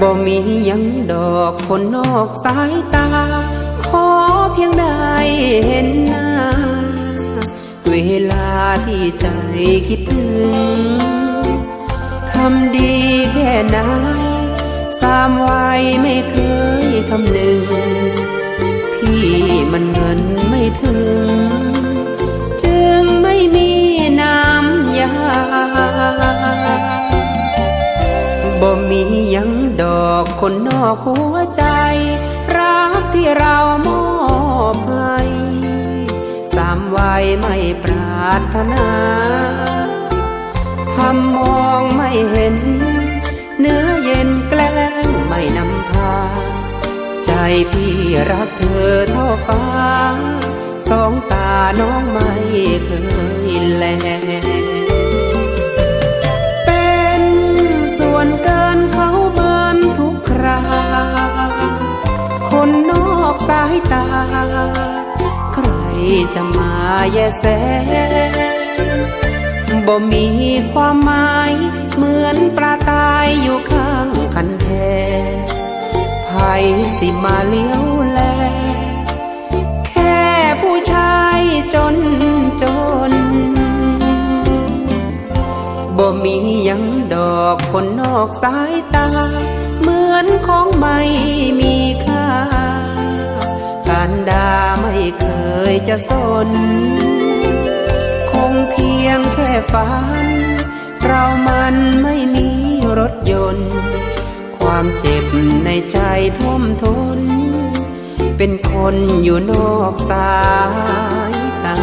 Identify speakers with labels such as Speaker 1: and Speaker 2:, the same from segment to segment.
Speaker 1: บ่มียังดอกคนนอกสายตา ขอเพียงได้เห็นหน้า เวลาที่ใจคิดถึงคำดีแค่ไหนสามวัยไม่ นนอกหัวใจ รักที่เรามอบให้สามวัยไม่ปรารถนาทำมองไม่เห็น เนื้อเย็นแกล้งไม่นำพา ใจพี่รักเธอเท่าฟ้า สองตาน้องไม่เคยแล คนนอกสายตา ใครจะมาแยแสบ่มีความหมายเหมือนปลาตายอยู่ข้างคันแทไผสิมาเลี้ยวแล แค่ผู้ชายจนจนบ่มียังดอกคนนอกสายตา เหมือนของไม่มีค่า การดาไม่เคยจะสน คงเพียงแค่ฝัน เรามันไม่มีรถยนต์ ความเจ็บในใจท่วมทนเป็นคนอยู่นอกสายตา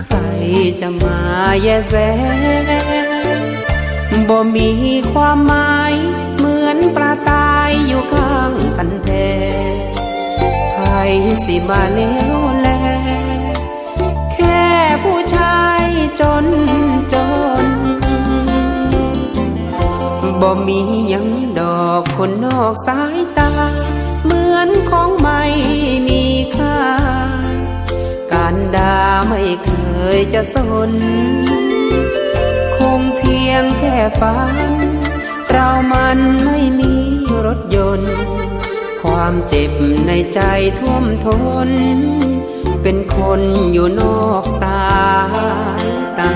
Speaker 1: ใครจะมาแยแสบ่มีความหมายเหมือนปลาตายอยู่ข้างกันแท้ใครสิมาเลี้ยวแล แค่ผู้ชายจนจนบ่มียังดอกคนนอกสายตา เหมือนของไม่มี ดาไม่เคยจะสน คงเพียงแค่ฝัน เรามันไม่มีรถยนต์ ความเจ็บในใจท่วมทน เป็นคนอยู่นอกสายตา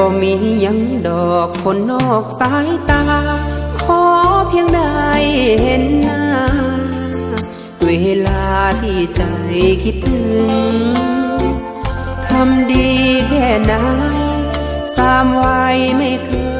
Speaker 1: บ่มียังดอกคนนอกสายตา ขอเพียงได้เห็นหน้า เวลาที่ใจคิดถึงคำดีแค่ไหนสามวัยไม่เคย